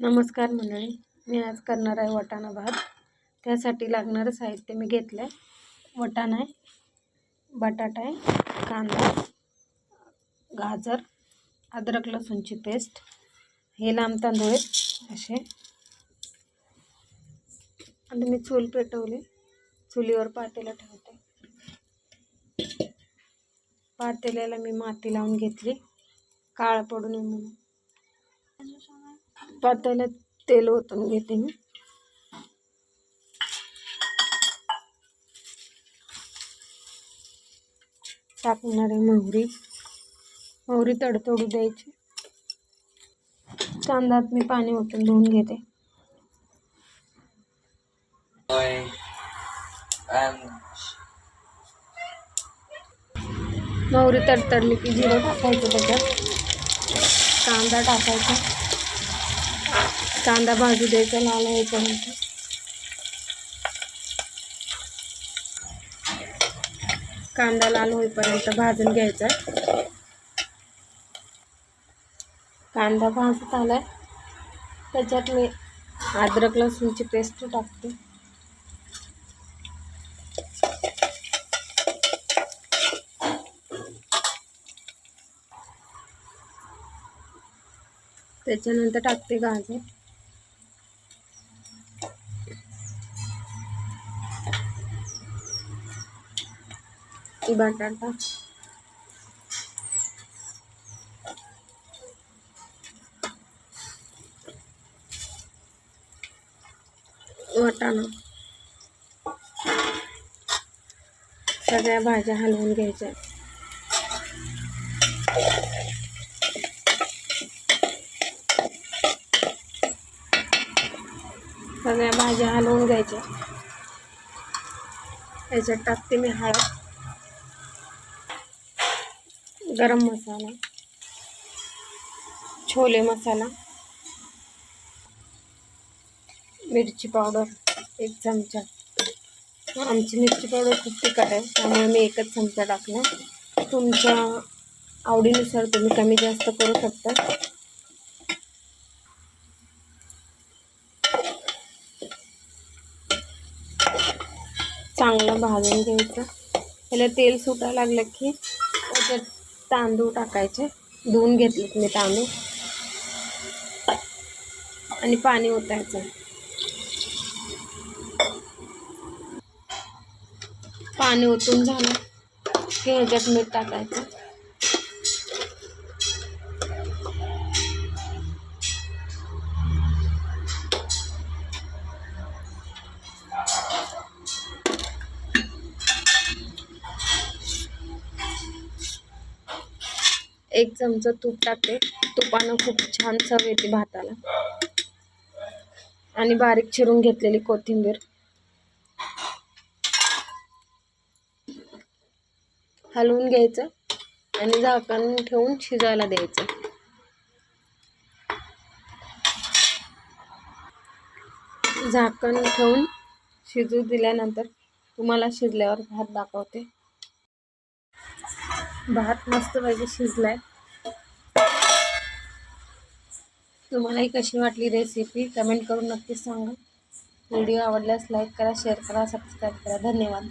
नमस्कार मंडळी. मी आज करणार आहे वटाणा भात. त्यासाठी लागणारं साहित्य मी घेतलं आहे वटाणा आहे बटाटा आहे कांदा गाजर अद्रक लसूणची पेस्ट हे लांब तांदूळ आहेत असे. आणि मी चूल पेटवली. चुलीवर पातेलं ठेवते. पातेल्याला मी माती लावून घेतली. काळं पडू नये म्हणून. पातेल्यात तेल ओतून घेते मी. टाकणार आहे मोहरी मोहरी तडतडू द्यायची. कांद्यात मी पाणी ओतून धुवून घेते. मोहरी तडतडली की जिरं टाकायचं त्याच्यात. कांदा टाकायचा. कांदा भाजू द्यायचा लाल होईपर्यंत. कांदा लाल होईपर्यंत भाजून घ्यायचा. कांदा भाजत आलाय. त्याच्यात मी अद्रक लसूणची पेस्ट टाकते. त्याच्यानंतर टाकते गाजर. बटाटा. वाटाणा. सगळ्या भाज्या हलवून घ्यायच्या. सगळ्या भाज्या हलवून घ्यायच्या. याच्यात टाकते मी हळद. गरम मसाला. छोले मसाला. मिरची पावडर एक चमचा. आमची मिरची पावडर खूप तिखट आहे त्यामुळे मी एकच चमचा टाकला तुमच्या आवडीनुसार तुम्ही कमी जास्त करू शकता. चांगलं भाजून घ्यायचं. त्याला तेल सुटायला लागलं की त्याच्यात तांदूळ टाकायचे. धुवून घेतलेत मी तांदूळ. आणि पाणी ओतायचं. पाणी ओतून झालं की ह्याच्यात मीठ टाकायचं. एक चमचा तूप टाकते. तुपानं खूप छान चव येते भाताला. आणि बारीक चिरून घेतलेली कोथिंबीर. हलवून घ्यायचं आणि झाकण ठेवून शिजायला द्यायचं. झाकण ठेवून शिजू दिल्यानंतर तुम्हाला शिजल्यावर भात दाखवते. भात मस्त पाहिजे शिजलाय. तुम्हालाही कशी वाटली रेसिपी कमेंट करून नक्कीच सांगा. व्हिडिओ आवडल्यास लाईक करा शेअर करा सबस्क्राईब करा. धन्यवाद.